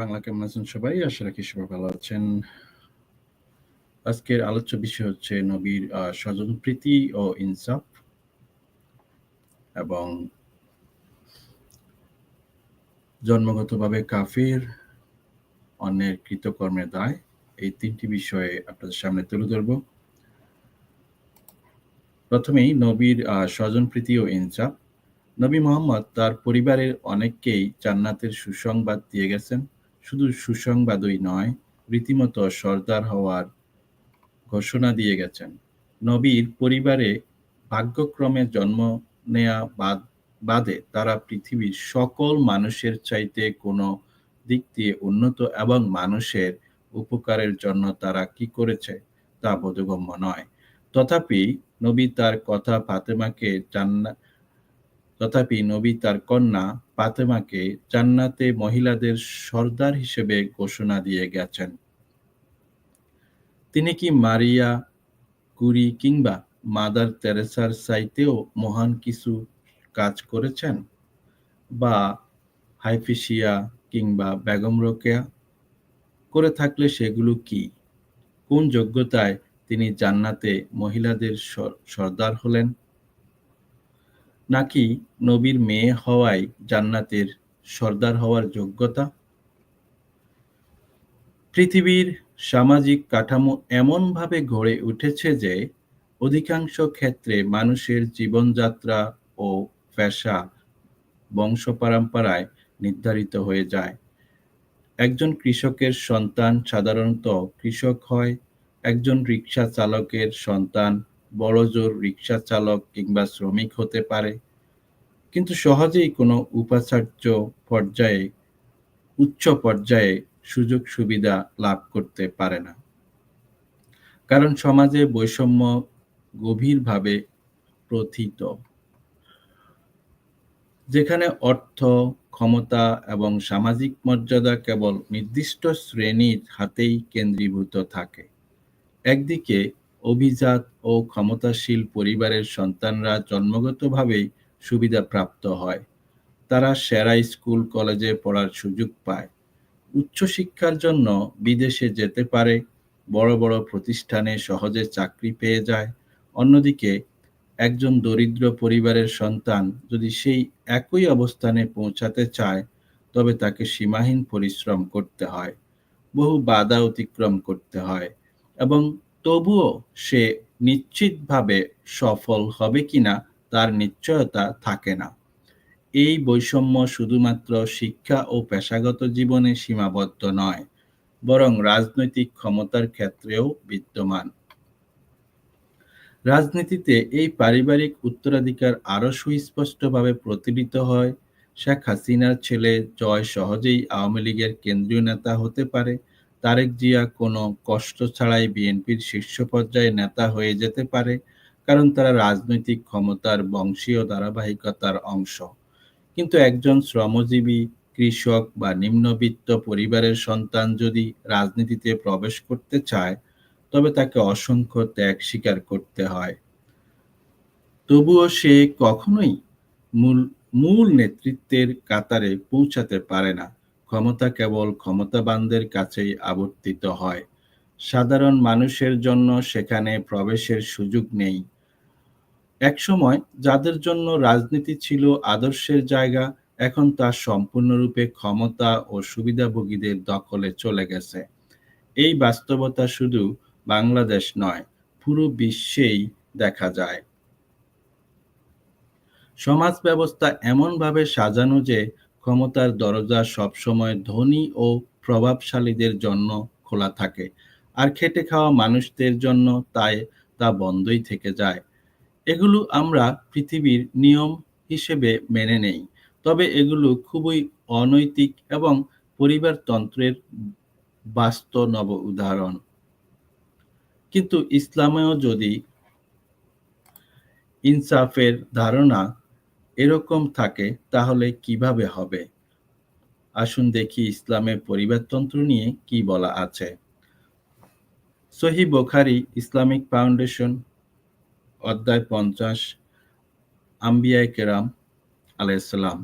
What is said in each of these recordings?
বাংলা কেমন আছেন সবাই, আশা রাখি সবাই ভালো আছেন। আজকের আলোচ্য বিষয় হচ্ছে নবীর স্বজন প্রীতি ও ইনসাফ এবং জন্মগতভাবে কাফির, অন্যের কৃতকর্মের দায়। এই তিনটি বিষয়ে আপনাদের সামনে তুলে ধরব। প্রথমেই নবীর স্বজন প্রীতি ও ইনসাফ। নবী মোহাম্মদ তার পরিবারের অনেককেই জান্নাতের সুসংবাদ দিয়ে গেছেন। শুধু সুসংবাদই নয়, রীতিমতো সর্দার হওয়ার ঘোষণা দিয়ে গেছেন। নবীর পরিবারে ভাগ্যক্রমে জন্ম নেয়া বাদ বাদে তারা পৃথিবীর সকল মানুষের চাইতে কোনো দিক দিয়ে উন্নত এবং মানুষের উপকারের জন্য তারা কি করেছে তা বোধগম্য নয়। তথাপি নবী তার কথা ফাতেমাকে জান্নাত তথাপি নবী তার কন্যা ফাতেমাকে জান্নাতে মহিলাদের সর্দার হিসেবে ঘোষণা দিয়ে গেছেন। তিনি কি মারিয়া, কুরি কিংবা মাদার তেরেসার সাইতেও মহান কিছু কাজ করেছেন? বা হাইফিসিয়া কিংবা বেগম রোকেয়া? করে থাকলে সেগুলো কি? কোন যোগ্যতায় তিনি জান্নাতে মহিলাদের সর্দার হলেন? নাকি নবীর মেয়ে হওয়াই জান্নাতের সর্দার হওয়ার যোগ্যতা? পৃথিবীর সামাজিক কাঠামো এমনভাবে গড়ে উঠেছে যে অধিকাংশ ক্ষেত্রে মানুষের জীবনযাত্রা ও পেশা বংশ পরম্পরায় নির্ধারিত হয়ে যায়। একজন কৃষকের সন্তান সাধারণত কৃষক হয়, একজন রিক্সা চালকের সন্তান বড়জোর রিক্সা চালক কিংবা শ্রমিক হতে পারে। কিন্তু সহজেই কোনো উপাচার্য পর্যায়ে, উচ্চ পর্যায়ে সুযোগ সুবিধা লাভ করতে পারে না। কারণ সমাজে বৈষম্য গভীরভাবে প্রথিত। যেখানে অর্থ, ক্ষমতা এবং সামাজিক মর্যাদা কেবল নির্দিষ্ট শ্রেণির হাতেই কেন্দ্রীভূত থাকে। একদিকে অভিজাত ও ক্ষমতাশীল পরিবারের সন্তানরা জন্মগতভাবেই সুবিধাপ্রাপ্ত হয়। তারা সেরা স্কুল, কলেজে পড়ার সুযোগ পায়। উচ্চশিক্ষার জন্য বিদেশে যেতে পারে, বড় বড় প্রতিষ্ঠানে সহজে চাকরি পেয়ে যায়। অন্যদিকে, একজন দরিদ্র পরিবারের সন্তান যদি সেই একই অবস্থানে পৌঁছাতে চায়, তবে তাকে সীমাহীন পরিশ্রম করতে হয়। বহু বাধা অতিক্রম করতে হয় এবং তবুও সে নিশ্চিতভাবে সফল হবে কিনা তার নিশ্চয়তা থাকে না। এই বৈষম্য শুধুমাত্র শিক্ষা ও পেশাগত জীবনে সীমাবদ্ধ নয়, বরং রাজনৈতিক ক্ষমতার ক্ষেত্রেও বিদ্যমান। রাজনীতিতে এই পারিবারিক উত্তরাধিকার আরও সুস্পষ্টভাবে প্রতিফলিত হয়। শেখ হাসিনার ছেলে জয় সহজেই আওয়ামী লীগের কেন্দ্রীয় নেতা হতে পারে। তারেক জিয়া কোনো কষ্ট ছাড়াই বিএনপির শীর্ষ পর্যায়ে নেতা হয়ে যেতে পারে, কারণ তারা রাজনৈতিক ক্ষমতার বংশীয় ধারাবাহিকতার অংশ। কিন্তু একজন শ্রমজীবী, কৃষক বা নিম্নবিত্ত পরিবারের সন্তান যদি রাজনীতিতে প্রবেশ করতে চায়, তবে তাকে অসংখ্য ত্যাগ স্বীকার করতে হয়। তবুও সে কখনোই মূল মূল নেতৃত্বের কাতারে পৌঁছাতে পারে না। ক্ষমতা কেবল ক্ষমতাবানদের কাছেই আবর্তিত হয়। সাধারণ মানুষের জন্য সেখানে প্রবেশের সুযোগ নেই। একসময় যাদের জন্য রাজনীতি ছিল আদর্শের জায়গা, এখন তা সম্পূর্ণরূপে ক্ষমতা ও সুবিধাভোগীদের দখলে চলে গেছে। এই বাস্তবতা শুধু বাংলাদেশ নয়, পুরো বিশ্বেই দেখা যায়। সমাজ ব্যবস্থা এমনভাবে সাজানো যে ক্ষমতার দরজা সবসময় ধনী ও প্রভাবশালীদের জন্য খোলা থাকে। আর খেটে খাওয়া মানুষদের জন্য তাই তা বন্ধই থেকে যায়। এগুলো আমরা পৃথিবীর নিয়ম হিসেবে মেনে নেই। তবে এগুলো খুবই অনৈতিক এবং পরিবারতন্ত্রের নব উদাহরণ। কিন্তু ইসলামেও যদি ইনসাফের ধারণা এরকম থাকে, তাহলে কীভাবে হবে? আসুন দেখি ইসলামের পরিবারতন্ত্র নিয়ে কি বলা আছে। সহি বোখারি ইসলামিক ফাউন্ডেশন, অধ্যায় পঞ্চাশ, আম্বিয়ায় কেরাম আলাইসালাম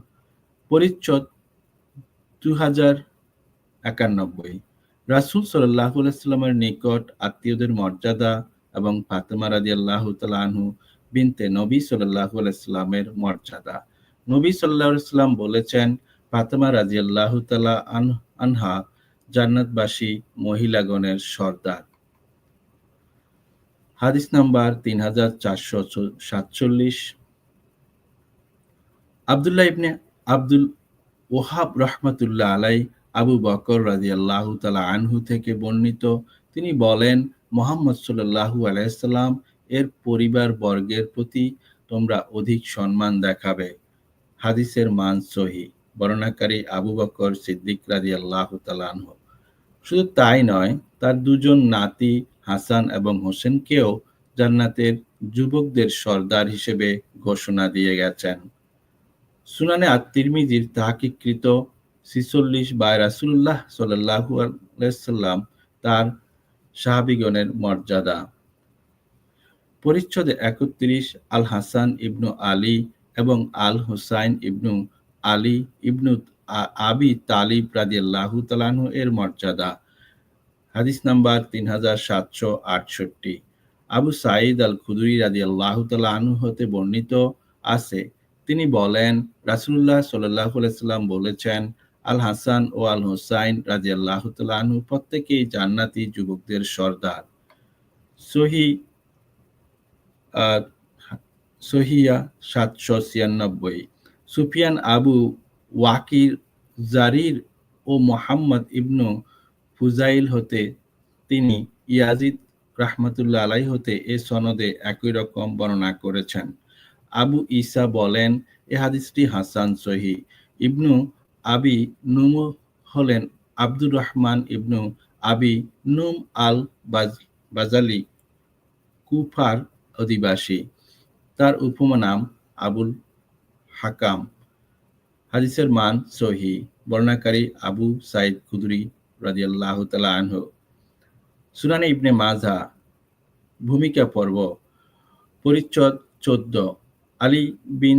পরিচ্ছদ দু হাজার একানব্বই। রাসুল সাল্লাহ সাল্লামের নিকট আত্মীয়দের মর্যাদা এবং ফাতেমা রাজি আল্লাহ আনহু বিনতে নবী সাল্লাহ সাল্লামের মর্যাদা নবী সাল্লাহ সাল্লাম বলেছেন, ফাতেমা রাজি আল্লাহ তালা আনহা জান্নাতবাসী মহিলাগণের সর্দার। হাদিস নাম্বার তিন হাজার চারশো সাতচল্লিশ। আবদুল্লাহ ইবনে আব্দুল ওহাব রহমতুল্লাহ আলাই আবু বকর রাজি আল্লাহ তালা আনহু থেকে বর্ণিত। তিনি বলেন, মোহাম্মদ সাল্লাহু আলাইসাল্লাম এর পরিবার বর্গের প্রতি তোমরা অধিক সম্মান দেখাবে। হাদিসের মান সহি বর্ণাকারী আবু বকর সিদ্দিক রাজি আল্লাহ তালানহ শুধু তাই নয়, তার দুজন নাতি হাসান এবং হোসেনকেও জান্নাতের যুবকদের সর্দার হিসেবে ঘোষণা দিয়ে গেছেন। সুনানে আত্মিরমিজির তাহাকিকৃত ছিচল্লিশ বাই রাসুল্লাহ সাল্লাহু আলাইসাল্লাম তার সাহাবিগণের মর্যাদা। পরিচ্ছদে একত্রিশ আল হাসান ইবনু আলী এবং আল হুসাইন ইবনু আলী ইবনু আবি তালিব রাদিয়াল্লাহু তালানহু এর মর্যাদা। হাদিস নাম্বার তিন হাজার সাতশো আটষট্টি। আবু সাঈদ আল খুদুরি রাজি আল্লাহ আনহু হতে বর্ণিত আছে। তিনি বলেন রাসুল্লাহ সাল্লাহ সাল্লাম বলেছেন আল হাসান ও আল হোসাইন রাজি আল্লাহ আনহু প্রত্যেকেই জান্নাতি যুবকদের সর্দার। সহি সহিয়া সাতশো ছিয়ানব্বই। সুফিয়ান আবু ওয়াকির, জারির ও মোহাম্মদ ইবনু ফুজাইল হতে তিনি ইয়াজিদ রাহমাতুল্লাহ আলাই হতে এ সনদে একই রকম বর্ণনা করেছেন। আবু ঈসা বলেন, এ হাদিসটি হাসান সহি। ইবনু আবি নুম হলেন আব্দুর রহমান ইবনু আবি নুম আল বাজালি কুফার অধিবাসী। তার উপমা নাম আবুল হাকাম। হাদিসের মান সহি। বর্ণাকারী আবু সাইদ খুদরি রাজিয়াল্লাহ আনহু। সুনানে ইবনে মাঝা ভূমিকা পর্ব, পরিচ্ছদ চোদ্দ। আলী বিন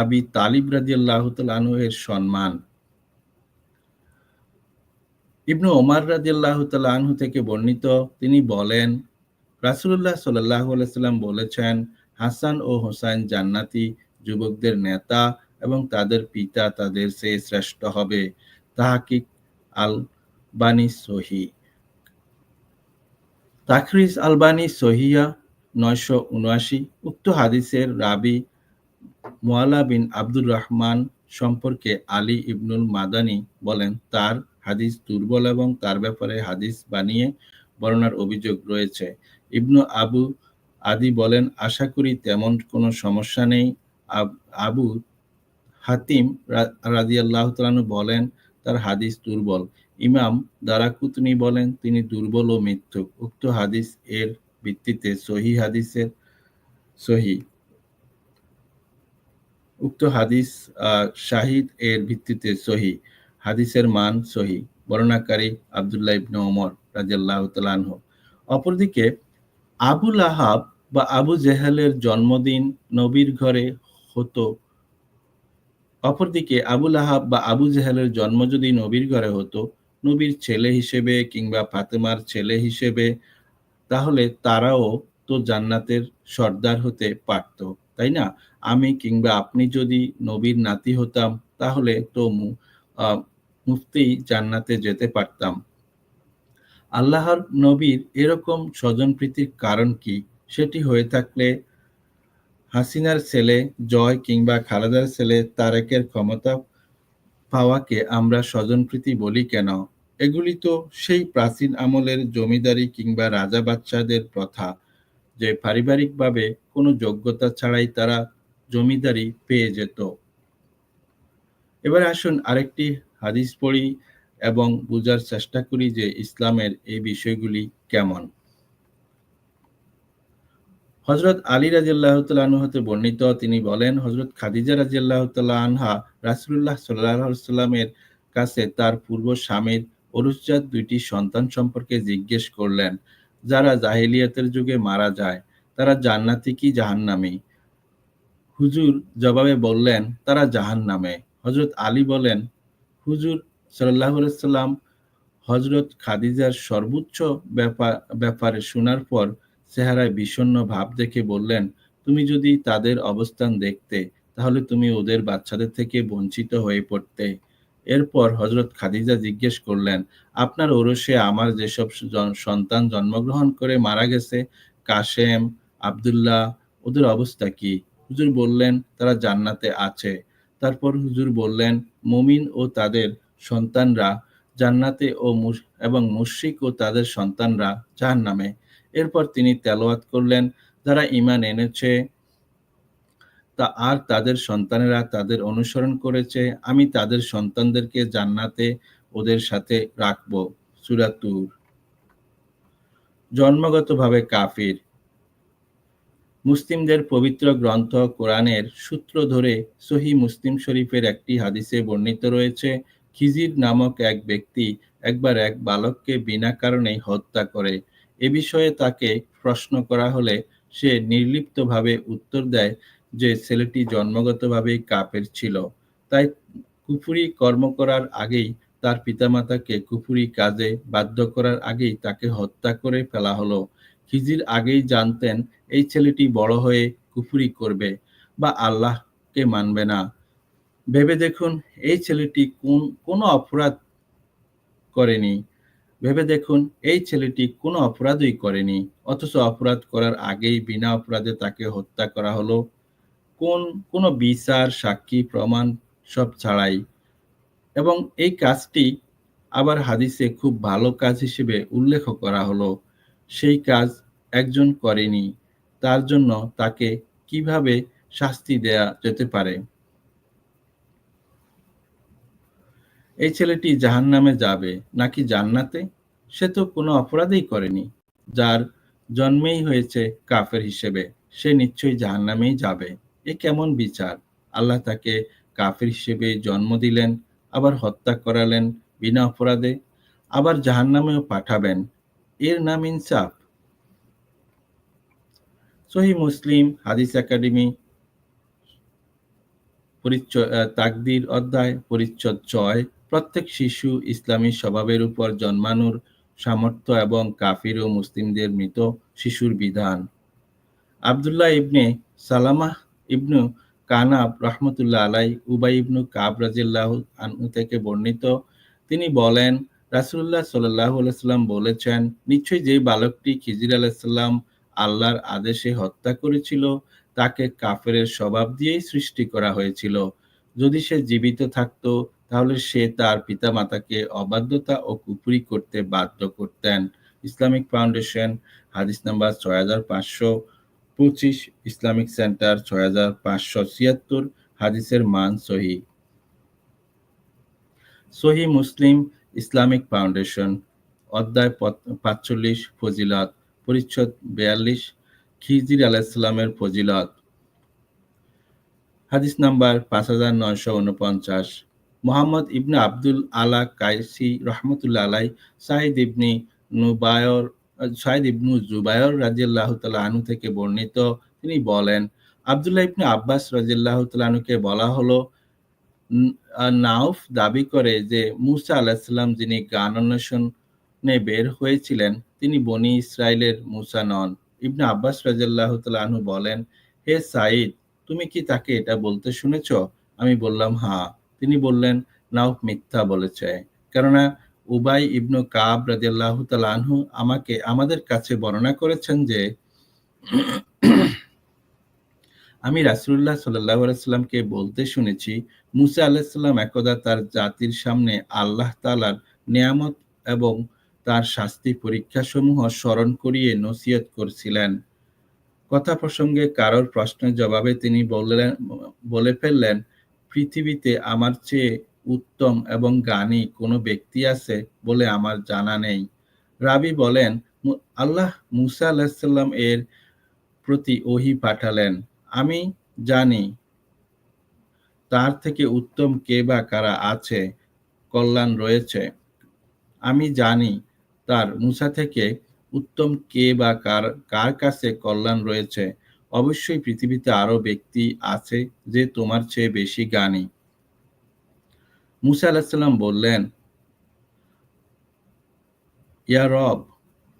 আবি তালিব রাজিয়াল্লাহ তালু এর সম্মান। ইবনু ওমার রাজিয়াল্লাহ আনহু থেকে বর্ণিত, তিনি বলেন রাসুল্লাহ সাল্লাহ সাল্লাম বলেছেন, হাসান ও হোসাইন জান্নাতি যুবকদের নেতা এবং তাদের পিতা তাদের সে শ্রেষ্ঠ হবে। তাহাকিক আল বানি সহি। তাখরিস আলবানি সহিয়া নয়শো উনআশি, উক্ত হাদিসের রাবি মোয়ালা বিন আব্দুর রহমান সম্পর্কে আলী ইবনুল মাদানি বলেন, তার হাদিস দুর্বল এবং তার ব্যাপারে হাদিস বানিয়ে বর্ণার অভিযোগ রয়েছে। ইবনু আবু আদি বলেন, আশা করি তেমন কোনো সমস্যা নেই। আবু হাতিম রাজিয়াল্লাহ তালানু বলেন, তার হাদিস দুর্বল। ইমাম দারাকুতনি বলেন, তিনি দুর্বল ও মিথ্যুক। উক্ত হাদিস এর ভিত্তিতে সহি হাদিসের সহি উক্ত হাদিস শাহিদ এর ভিত্তিতে সহি হাদিসের মান সহি বর্ণাকারী আবদুল্লাহ ইবনে ওমর রাজিয়াল্লাহ তালানহ অপরদিকে আবুল আহাব বা আবু জেহালের জন্মদিন নবীর ঘরে হতো। অপরদিকে আবুল আহাব বা আবু জেহালের জন্ম যদি নবীর ঘরে হতো, নবীর ছেলে হিসেবে কিংবা ফাতেমার ছেলে হিসেবে, তাহলে তারাও তো জান্নাতের সর্দার হতে পারত, তাই না? আমি কিংবা আপনি যদি নবীর নাতি হতাম, তাহলে তো মুফতি জান্নাতে যেতে পারতাম। আল্লাহর নবীর এরকম স্বজনপ্রীতির কারণ কি? সেটি হয়ে থাকলে হাসিনার ছেলে জয় কিংবা খালেদার ছেলে তারেকের ক্ষমতা পাওয়াকে আমরা স্বজনপ্রীতি বলি কেন? এগুলি তো সেই প্রাচীন আমলের জমিদারি কিংবা রাজা বাচ্চাদের প্রথা, যে পারিবারিকভাবে কোনো যোগ্যতা ছাড়াই তারা জমিদারি পেয়ে যেত। এবার আসুন আরেকটি হাদিস পড়ি। এবং বোঝার চেষ্টা করি যে ইসলামের এই বিষয়গুলি কেমন। হজরত আলী রাজিয়াল্লাহ তালু হতে বর্ণিত, তিনি বলেন হজরত খাদিজা রাজিয়াল্লাহ আনহা রাসুল্লাহ সাল্লামের কাছে তার পূর্ব স্বামীর অরুজাত দুইটি সন্তান সম্পর্কে জিজ্ঞেস করলেন, যারা জাহিলিয়াতের যুগে মারা যায়, তারা জান্নাতি কি জাহান্নামি? হুজুর জবাবে বললেন, তারা জাহান নামে হজরত আলী বলেন, হুজুর সাল্লাহ সাল্লাম হজরত খাদিজার সর্বোচ্চ ব্যাপার ব্যাপারে শোনার পর চেহারায় বিষণ্ণ ভাব দেখে বললেন, তুমি যদি তাদের অবস্থান দেখতে, তাহলে তুমি ওদের বাচ্চাদের থেকে বঞ্চিত হয়ে পড়তে। এরপর হজরত খাদিজা জিজ্ঞেস করলেন, আপনার ওরসে আমার যেসব সন্তান জন্মগ্রহণ করে মারা গেছে, কাশেম, আবদুল্লাহ, ওদের অবস্থা কি? হুজুর বললেন, তারা জান্নাতে আছে। তারপর হুজুর বললেন, মুমিন ও তাদের সন্তানরা জান্নাতে ও এবং মুশরিক ও তাদের সন্তানরা জাহান নামে এরপর তিনি তেলাওয়াত করলেন, যারা ইমান এনেছে, তা আর তাদের সন্তানেরা তাদের অনুসরণ করেছে, আমি তাদের সন্তানদেরকে জান্নাতে ওদের সাথে রাখব। সুরাতুর জন্মগতভাবে কাফির। মুসলিমদের পবিত্র গ্রন্থ কোরআনের সূত্র ধরে সহি মুসলিম শরীফের একটি হাদিসে বর্ণিত রয়েছে খিজির নামক এক ব্যক্তি একবার এক বালককে বিনা কারণেই হত্যা করে। এ বিষয়ে তাকে প্রশ্ন করা হলে সে নির্লিপ্তভাবে উত্তর দেয় যে ছেলেটি জন্মগতভাবেই কাপের ছিল। তাই কুফুরি কর্ম করার আগেই তার পিতামাতাকে কুফুরি কাজে বাধ্য করার আগেই তাকে হত্যা করে ফেলা হলো। খিজির আগেই জানতেন, এই ছেলেটি বড় হয়ে কুফুরি করবে বা আল্লাহকে মানবে না। ভেবে দেখুন, এই ছেলেটি কোন, কোনো অপরাধ করেনি। ভেবে দেখুন, এই ছেলেটি কোনো অপরাধই করেনি, অথচ অপরাধ করার আগেই বিনা অপরাধে তাকে হত্যা করা হলো। কোন, কোনো বিচার, সাক্ষী, প্রমাণ সব ছাড়াই। এবং এই কাজটি আবার হাদিসে খুব ভালো কাজ হিসেবে উল্লেখ করা হলো। সেই কাজ একজন করেনি, তার জন্য তাকে কীভাবে শাস্তি দেয়া যেতে পারে? এই ছেলেটি জাহান নামে যাবে নাকি জান্নাতে? সে তো কোনো অপরাধেই করেনি। যার জন্মেই হয়েছে কাফের হিসেবে, সে নিশ্চয়ই জাহান নামেই যাবে। এ কেমন বিচার? আল্লাহ তাকে কাফের হিসেবে জন্ম দিলেন, আবার হত্যা করালেন বিনা অপরাধে, আবার জাহান নামেও পাঠাবেন। এর নাম ইনসাফ। সহি মুসলিম হাদিস একাডেমি পরিচয় তাকদির অধ্যায় পরিচ্ছদ ছয় প্রত্যেক শিশু ইসলামী স্বভাবের উপর জন্মানোর সামর্থ্য এবং কাফির ও মুসলিমদের মৃত শিশুর বিধান। আবদুল্লাহ ইবনে সালামাহ ইবনু কানাব রহমতুল্লাহ আলাই উবাই ইবনু কাব রাজিল্লাহ আনহু থেকে বর্ণিত। তিনি বলেন রাসুল্লাহ সাল্লাহ আলাইসাল্লাম বলেছেন, নিশ্চয়ই যে বালকটি খিজির আলাইসাল্লাম আল্লাহর আদেশে হত্যা করেছিল, তাকে কাফের স্বভাব দিয়েই সৃষ্টি করা হয়েছিল। যদি সে জীবিত থাকত তাহলে সে তার পিতা মাতাকে অবাধ্যতা ও কুপুরি করতে বাধ্য করতেন। ইসলামিক ফাউন্ডেশন, হাদিস নাম্বার ছয় হাজার পাঁচশো পঁচিশ, ইসলামিক সেন্টার ছয় হাজার পাঁচশো ছিয়াত্তর, হাদিসের মান সহি। সহি মুসলিম ইসলামিক ফাউন্ডেশন, অধ্যায় পাঁচচল্লিশ, ফজিলত, পরিচ্ছদ বেয়াল্লিশ, খিজির আলাইসাল্লামের ফজিলত। হাদিস নাম্বার পাঁচ হাজার নয়শো উনপঞ্চাশ মোহাম্মদ ইবনে আব্দুল আলা কাইসি রহমতুল্লা আলাই সাইদ ইবনি নুবায়র সাইদ ইবনু জুবায়র রাজিয়াল্লাহ তালা আনু থেকে বর্ণিত। তিনি বলেন, আবদুল্লাহ ইবনে আব্বাস রাজিয়াল্লাহ তালানুকে বলা হলো নাউফ দাবি করে যে মুসা আলাহিসাল্লাম যিনি গান অন্বেষণে বের হয়েছিলেন, তিনি বনি ইসরায়েলের মুসা নন। ইবনে আব্বাস রাজিয়াল্লাহ তালাহু বলেন, হে সাইদ তুমি কি তাকে এটা বলতে শুনেছ? আমি বললাম হ্যাঁ। তিনি বললেন নাউফ মিথ্যা বলেছে কেননা উবাই ইবনু কাব রাজিয়াল্লাহ তালাহু আমাকে, আমাদের কাছে বর্ণনা করেছেন যে, আমি রাসুল্লাহ সাল্লাহ আলাইসাল্লামকে বলতে শুনেছি, মুসা আলাহিসাল্লাম একদা তার জাতির সামনে আল্লাহ তালার নিয়ামত এবং তার শাস্তি পরীক্ষাসমূহ স্মরণ করিয়ে নসিহত করছিলেন। কথা প্রসঙ্গে কারোর প্রশ্নের জবাবে তিনি বললেন, বলে ফেললেন পৃথিবীতে আমার চেয়ে উত্তম এবং জ্ঞানী কোনো ব্যক্তি আছে বলে আমার জানা নেই। রাবি বলেন আল্লাহ মুসা আলাহিসাল্লাম এর প্রতি ওহি পাঠালেন। আমি জানি তার থেকে উত্তম কে বা কারা আছে, কল্যাণ রয়েছে। আমি জানি তার মুসা থেকে উত্তম কে বা কার কার কাছে কল্যাণ রয়েছে অবশ্যই পৃথিবীতে আরও ব্যক্তি আছে যে তোমার চেয়ে বেশি জ্ঞানী। মুসা আলাহিসাল্লাম বললেন, ইয়া রব,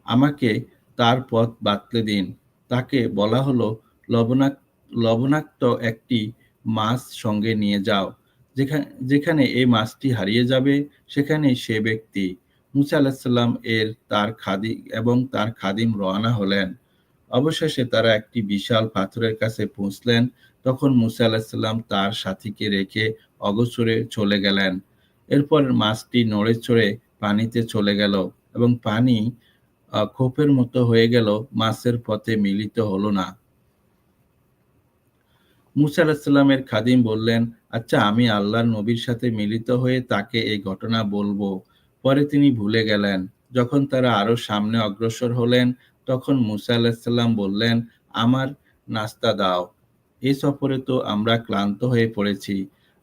আমাকে তার পথ বাতলে দিন। তাকে বলা হলো লবণাক লবণাক্ত একটি মাছ সঙ্গে নিয়ে যাও। যেখানে যেখানে এই মাছটি হারিয়ে যাবে সেখানে সে ব্যক্তি। মুসা আলাহিসাল্লাম এর তার খাদি, এবং তার খাদিম রওনা হলেন। অবশেষে তারা একটি বিশাল পাথরের কাছে পৌঁছলেন। তখন মুসা আলাহিসাল্লাম তার সাথীকে রেখে অগোচরে চলে গেলেন। এরপর মাছটি নড়ে চড়ে পানিতে চলে গেল এবং পানি খোপের মতো হয়ে গেল, মাছের পথে মিলিত হলো না। মুসা আলাহিসাল্লামের খাদিম বললেন আচ্ছা আমি আল্লাহর নবীর সাথে মিলিত হয়ে তাকে এই ঘটনা বলব। পরে তিনি ভুলে গেলেন। যখন তারা আরও সামনে অগ্রসর হলেন তখন মুসা আলাহিসাল্লাম বললেন, আমার নাস্তা দাও। এই সফরে তো আমরা ক্লান্ত হয়ে পড়েছি।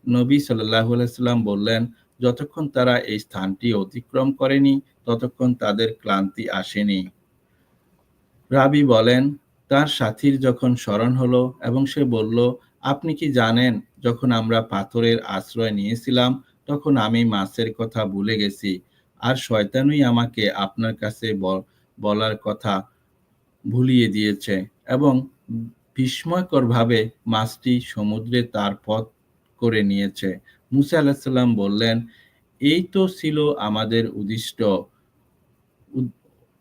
নবী সাল্লাহ আলাইসাল্লাম বললেন, যতক্ষণ তারা এই স্থানটি অতিক্রম করেনি, ততক্ষণ তাদের ক্লান্তি আসেনি। রাবি বলেন, তার সাথীর যখন স্মরণ হলো এবং সে বলল, আপনি কি জানেন, যখন আমরা পাথরের আশ্রয় নিয়েছিলাম, তখন আমি মাছের কথা ভুলে গেছি, আর শয়তানই আমাকে আপনার কাছে বলার কথা ভুলিয়ে দিয়েছে এবং বিস্ময়করভাবে মাছটি সমুদ্রে তার পথ করে নিয়েছে। মুসা আলাহিসাল্লাম বললেন, এই তো ছিল আমাদের উদ্দিষ্ট।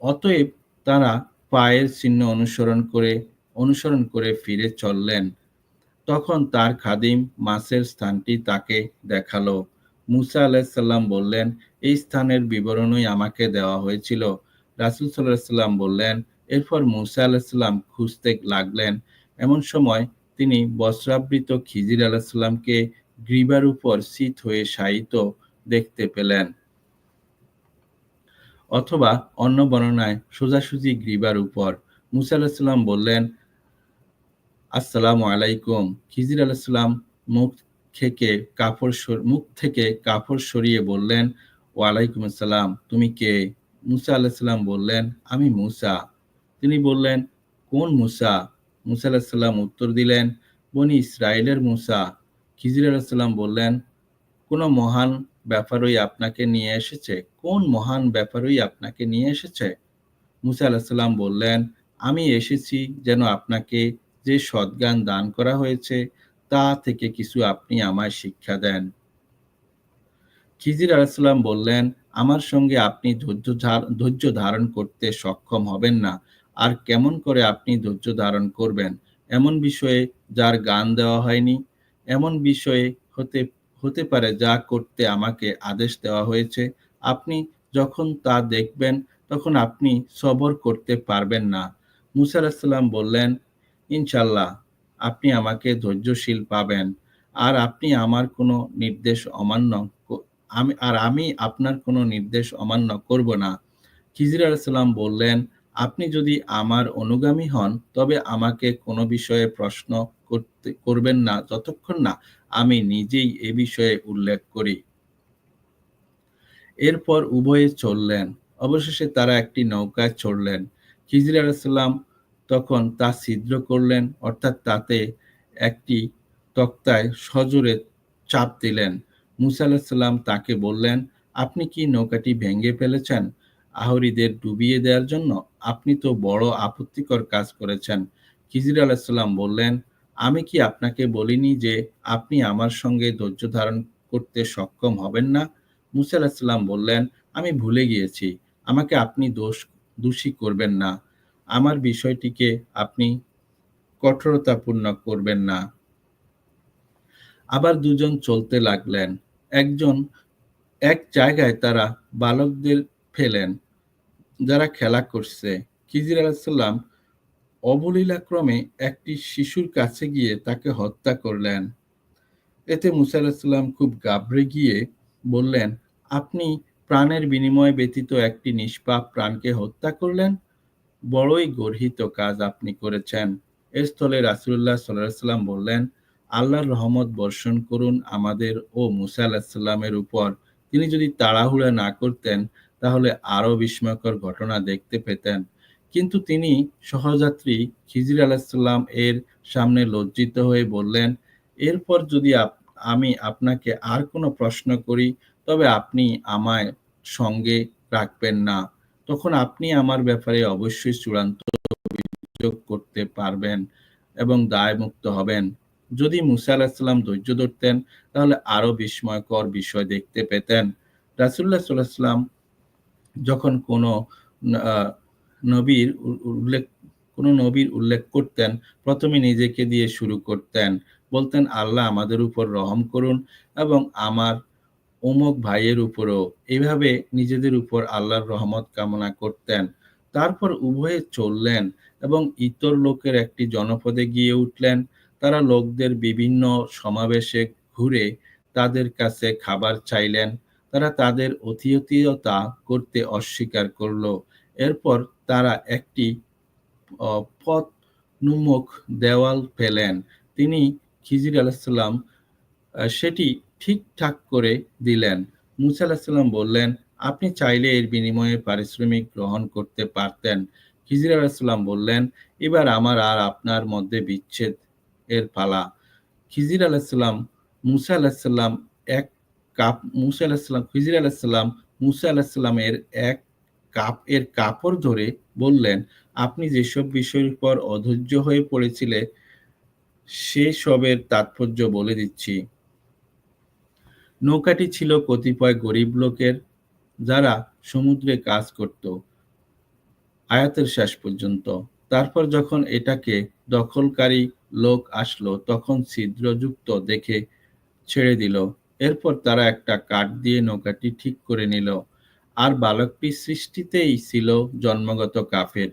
অতএব তারা পায়ের চিহ্ন অনুসরণ করে অনুসরণ করে ফিরে চললেন। তখন তার খাদিম মাছের স্থানটি তাকে দেখাল। মুসা আলাহিসাল্লাম বললেন, এই স্থানের বিবরণই আমাকে দেওয়া হয়েছিল। রাসুল সাল্লাম বললেন, এরপর মুসা আলাহিসাল্লাম খুঁজতে লাগলেন। এমন সময় তিনি বস্ত্রাবৃত খিজির আলাহিসাল্লামকে গ্রীবার উপর শীত হয়ে শায়িত দেখতে পেলেন। অথবা অন্য বর্ণনায় সোজাসুজি গ্রীবার উপর। মুসা আলাহিসাল্লাম বললেন, আসসালামু আলাইকুম। খিজির আলাহিসাল্লাম মুখ থেকে কাপড় মুখ থেকে কাপড় সরিয়ে বললেন, ওয়ালাইকুম আসসালাম, তুমি কে? মুসা আলাহিসাল্লাম বললেন, আমি মুসা। তিনি বললেন, কোন মুসা? মুসা আলাহিসাল্লাম উত্তর দিলেন, বনি ইসরায়েলের মুসা। খিজির আলাহিসাল্লাম বললেন, কোনো মহান ব্যাপারই আপনাকে নিয়ে এসেছে? কোন মহান ব্যাপারই আপনাকে নিয়ে এসেছে? মুসা আলাহিসাল্লাম বললেন, আমি এসেছি যেন আপনাকে যে সদ্গান দান করা হয়েছে, তা থেকে কিছু আপনি আমায় শিক্ষা দেন। খিজির আলাহিসাল্লাম বললেন, আমার সঙ্গে আপনি ধৈর্য ধৈর্য ধারণ করতে সক্ষম হবেন না। আর কেমন করে আপনি ধৈর্য ধারণ করবেন? এমন বিষয়ে যার গান দেওয়া হয়নি, এমন বিষয়ে হতে হতে পারে যা করতে আমাকে আদেশ দেওয়া হয়েছে। আপনি যখন তা দেখবেন, তখন আপনি সবর করতে পারবেন না। মুসা আলাহিসাল্লাম বললেন ইনশাল্লাহ আপনি আমাকে ধৈর্যশীল পাবেন। আর আপনি আমার কোনো নির্দেশ অমান্য আমি, আর আমি আপনার কোনো নির্দেশ অমান্য করব না। খিজির আলাইসাল্লাম বললেন, আপনি যদি আমার অনুগামী হন, তবে আমাকে কোনো বিষয়ে প্রশ্ন করতে, করবেন না যতক্ষণ না আমি নিজেই এ বিষয়ে উল্লেখ করি। এরপর উভয়ে চললেন। অবশেষে তারা একটি নৌকায় চড়লেন। খিজির আলাইসাল্লাম তখন তা ছিদ্র করলেন, অর্থাৎ তাতে একটি তক্তায় সজোরে চাপ দিলেন। মুসা আলাহিসাল্লাম তাকে বললেন, আপনি কি নৌকাটি ভেঙে ফেলেছেন? আহরিদের ডুবিয়ে দেওয়ার জন্য আপনি তো বড় আপত্তিকর কাজ করেছেন। খিজির আলাহিসাল্লাম বললেন, আমি কি আপনাকে বলিনি যে আপনি আমার সঙ্গে ধৈর্য ধারণ করতে সক্ষম হবেন না? মুসা আলাহিসাল্লাম বললেন, আমি ভুলে গিয়েছি। আমাকে আপনি দোষ, দোষী করবেন না। আমার বিষয়টিকে আপনি কঠোরতাপূর্ণ করবেন না। আবার দুজন চলতে লাগলেন। একজন এক জায়গায় তারা বালকদের ফেলেন, যারা খেলা করছে। খিজির আলাহিসাল্লাম অবলীলাক্রমে একটি শিশুর কাছে গিয়ে তাকে হত্যা করলেন। এতে মুসা আলাহিসাল্লাম খুব গাবড়ে গিয়ে বললেন, আপনি প্রাণের বিনিময় ব্যতীত একটি নিষ্পাপ প্রাণকে হত্যা করলেন? বড়ই গর্হিত কাজ আপনি করেছেন। এর স্থলে রাসুল্লাহ সাল্লাহ সাল্লাম বললেন আল্লাহর রহমত বর্ষণ করুন আমাদের ও মুসা আলাহিসাল্লামের উপর। তিনি যদি তাড়াহুড়া না করতেন, তাহলে আরও বিস্ময়কর ঘটনা দেখতে পেতেন। কিন্তু তিনি সহযাত্রী খিজির আলাহিসাল্লাম এর সামনে লজ্জিত হয়ে বললেন, এরপর যদি আমি আপনাকে আর কোনো প্রশ্ন করি, তবে আপনি আমায় সঙ্গে রাখবেন না। তখন আপনি আমার ব্যাপারে অবশ্যই চূড়ান্ত অভিযোগ করতে পারবেন এবং দায়মুক্ত হবেন। যদি মুসা আলাহিসাল্লাম ধৈর্য ধরতেন, তাহলে আরও বিস্ময়কর বিষয় দেখতে পেতেন। রাসুল্লাহ সাল্লাহাম যখন কোনো নবীর উল্লেখ, কোনো নবীর উল্লেখ করতেন, প্রথমে নিজেকে দিয়ে শুরু করতেন, বলতেন, আল্লাহ আমাদের উপর রহম করুন এবং আমার অমুক ভাইয়ের উপরও। এভাবে নিজেদের উপর আল্লাহর রহমত কামনা করতেন। তারপর উভয়ে চললেন এবং ইতর লোকের একটি জনপদে গিয়ে উঠলেন। তারা লোকদের বিভিন্ন সমাবেশে ঘুরে তাদের কাছে খাবার চাইলেন। তারা তাদের অতিথিয়তা করতে অস্বীকার করল। এরপর তারা একটি পথ নুমুখ দেওয়াল পেলেন তিনি খিজির আলাহিসাল্লাম সেটি ঠিকঠাক করে দিলেন। মুসা আলাহিসাল্লাম বললেন, আপনি চাইলে এর বিনিময়ে পারিশ্রমিক গ্রহণ করতে পারতেন। খিজির আলাহিসাল্লাম বললেন, এবার আমার আর আপনার মধ্যে বিচ্ছেদ এর পালা। খিজির আলাহিসাল্লাম মুসা আলাহিসাল্লাম এক কাপ, মুসা আলাহিসাল্লাম খিজির আলাহিসাল্লাম মুসা আলাহিসাল্লামের এক কাপ এর কাপড় ধরে বললেন, আপনি যেসব বিষয়ের উপর অধৈর্য হয়ে পড়েছিলে, সে সবের তাৎপর্য বলে দিচ্ছি। নৌকাটি ছিল কতিপয় গরিব লোকের যারা সমুদ্রে কাজ করত আয়াতের শেষ পর্যন্ত। তারপর যখন এটাকে দখলকারী লোক আসলো, তখন ছিদ্রযুক্ত দেখে ছেড়ে দিল। এরপর তারা একটা কাঠ দিয়ে নৌকাটি ঠিক করে নিল। আর বালকটি সৃষ্টিতেই ছিল জন্মগত কাফের।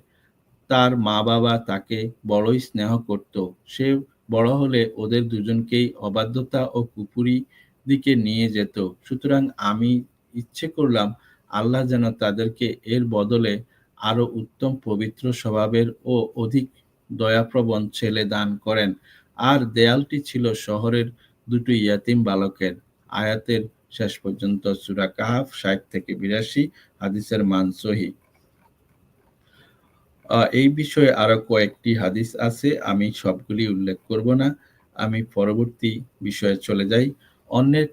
তার মা বাবা তাকে বড়ই স্নেহ করত। সে বড় হলে ওদের দুজনকেই অবাধ্যতা ও কুপুরি দিকে নিয়ে যেত। সুতরাং আমি ইচ্ছে করলাম, আল্লাহ যেন তাদেরকে এর বদলে আরও উত্তম পবিত্র স্বভাবের ও অধিক দয়াপ্রবণ ছেলে দান করেন। আর দেয়ালটি ছিল শহরের দুটো ইয়াতিম বালকের। আয়াতের শেষ পর্যন্ত সুরা কাহাফ ষাট থেকে বিরাশি, হাদিসের মান সহি। এই বিষয়ে আরও কয়েকটি হাদিস আছে, আমি সবগুলি উল্লেখ করব না। আমি পরবর্তী বিষয়ে চলে যাই। অন্যের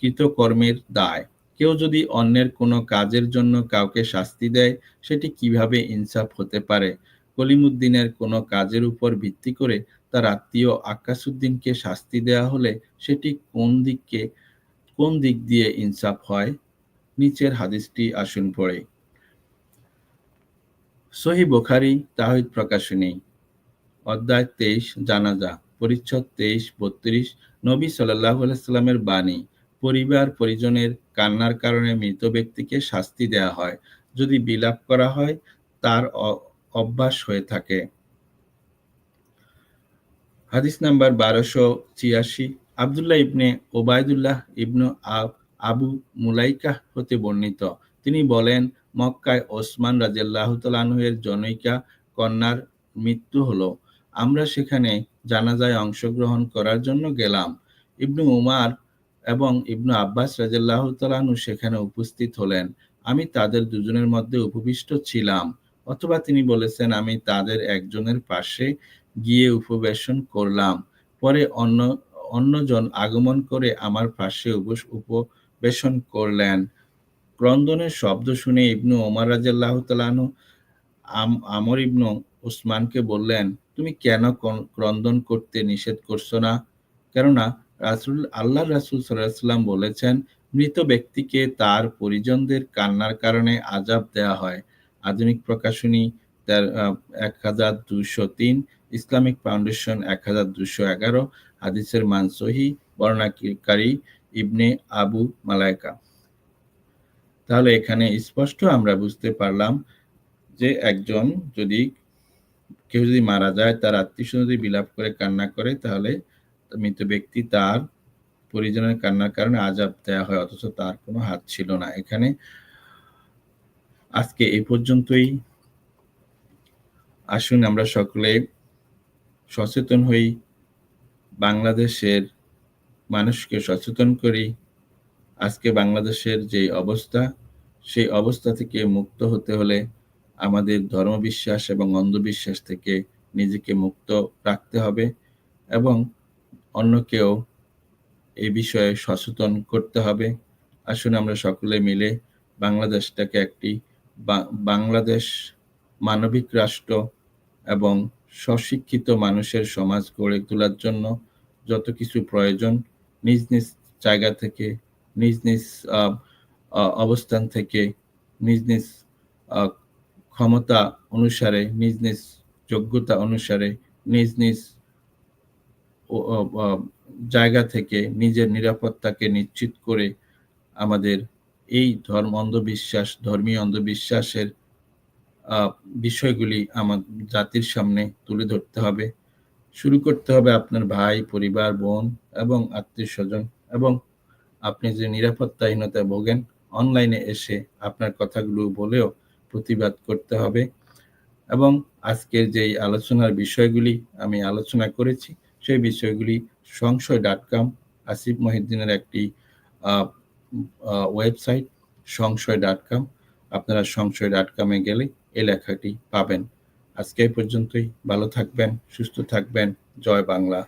কৃতকর্মের দায়। কেউ যদি অন্যের কোনো কাজের জন্য কাউকে শাস্তি দেয়, সেটি কীভাবে ইনসাফ হতে পারে? কলিমুদ্দিনের কোনো কাজের উপর ভিত্তি করে তার আত্মীয় আকাশুদ্দিনকে শাস্তি দেয়া হলে সেটি কোন দিককে কোন দিক দিয়ে ইনসাফ হয়? নিচের হাদিসটি আসুন পড়ে। সহি বোখারি তাহিদ প্রকাশনী, অধ্যায় তেইশ, জানাজা, পরিচ্ছদ তেইশ, বত্রিশ, নবী সাল্লাহ সাল্লামের বাণী, পরিবার, পরিজনের কান্নার কারণে মৃত ব্যক্তিকে শাস্তি দেয়া হয়। যদি বিলাপ করা হয়, তার অভ্যাস হয়ে থাকে। হাদিস নাম্বার বারোশো ছিয়াশি। আবদুল্লাহ ইবনে ওবায়দুল্লাহ ইবনু আবু মুলাইকা হতে বর্ণিত। তিনি বলেন, মক্কায় ওসমান রাজিয়াল্লাহ তালাহের জনৈকা কন্যার মৃত্যু হলো। আমরা সেখানে জানাজায় অংশগ্রহণ করার জন্য গেলাম। ইবনু উমার এবং ইবনু আব্বাস রাজিয়াল্লাহ তালাহু সেখানে উপস্থিত হলেন। আমি তাদের দুজনের মধ্যে উপবিষ্ট ছিলাম। অথবা তিনি বলেছেন, আমি তাদের একজনের পাশে গিয়ে উপবেশন করলাম। পরে অন্য, অন্যজন আগমন করে আমার পাশে উপবেশন করলেন। ক্রন্দনের শব্দ শুনে ইবনু ওমর রাজাল্লাহ তালানু আমর ইবনু উসমানকে বললেন, তুমি কেন ক্রন্দন করতে নিষেধ করছ না? কেননা রাসুল আল্লাহ রাসুল সাল্লাম বলেছেন, মৃত ব্যক্তিকে তার পরিজনদের কান্নার কারণে আজাব দেয়া হয়। আধুনিক প্রকাশনী তার এক হাজার দুশো তিন, ইসলামিক ফাউন্ডেশন এক হাজার দুশো এগারো, হাদিসের মানসহি বর্ণাকারী ইবনে আবু মালায়কা তাহলে এখানে স্পষ্ট আমরা বুঝতে পারলাম যে একজন যদি কেউ যদি মারা যায়, তার আত্মীয় যদি বিলাপ করে, কান্না করে, তাহলে মৃত ব্যক্তি তার পরিজনের কান্নার কারণে আজাব দেওয়া হয়, অথচ তার কোনো হাত ছিল না। এখানে আজকে এই পর্যন্তই। আসুন আমরা সকলে সচেতন হই, বাংলাদেশের মানুষকে সচেতন করি। আজকে বাংলাদেশের যে অবস্থা, সেই অবস্থা থেকে মুক্ত হতে হলে আমাদের ধর্মবিশ্বাস এবং অন্ধবিশ্বাস থেকে নিজেকে মুক্ত রাখতে হবে এবং অন্যকেও এই বিষয়ে সচেতন করতে হবে। আসুন আমরা সকলে মিলে বাংলাদেশটাকে একটি বাংলাদেশ মানবিক রাষ্ট্র এবং স্বশিক্ষিত মানুষের সমাজ গড়ে তোলার জন্য যত কিছু প্রয়োজন, নিজ নিজ জায়গা থেকে, নিজ নিজ অবস্থান থেকে, নিজ নিজ ক্ষমতা অনুসারে, নিজ নিজ যোগ্যতা অনুসারে, নিজ নিজ জায়গা থেকে, নিজের নিরাপত্তাকে নিশ্চিত করে আমাদের এই ধর্ম অন্ধবিশ্বাস, ধর্মীয় অন্ধবিশ্বাসের বিষয়গুলি আমার জাতির সামনে তুলে ধরতে হবে। শুরু করতে হবে আপনার ভাই, পরিবার, বোন এবং আত্মীয় স্বজন এবং আপনি যে নিরাপত্তাহীনতায় ভোগেন, অনলাইনে এসে আপনার কথাগুলো বলেও প্রতিবাদ করতে হবে এবং আজকের যেই আলোচনার বিষয়গুলি আমি আলোচনা করেছি, সেই বিষয়গুলি সংশয় ডট কম আসিফ মহিদ্দিনের একটি ওয়েবসাইট সংশয় ডট কম আপনারা সংশয় ডট কমে গেলে এই লেখাটি পাবেন। আজকে এই পর্যন্তই। ভালো থাকবেন, সুস্থ থাকবেন। জয় বাংলা।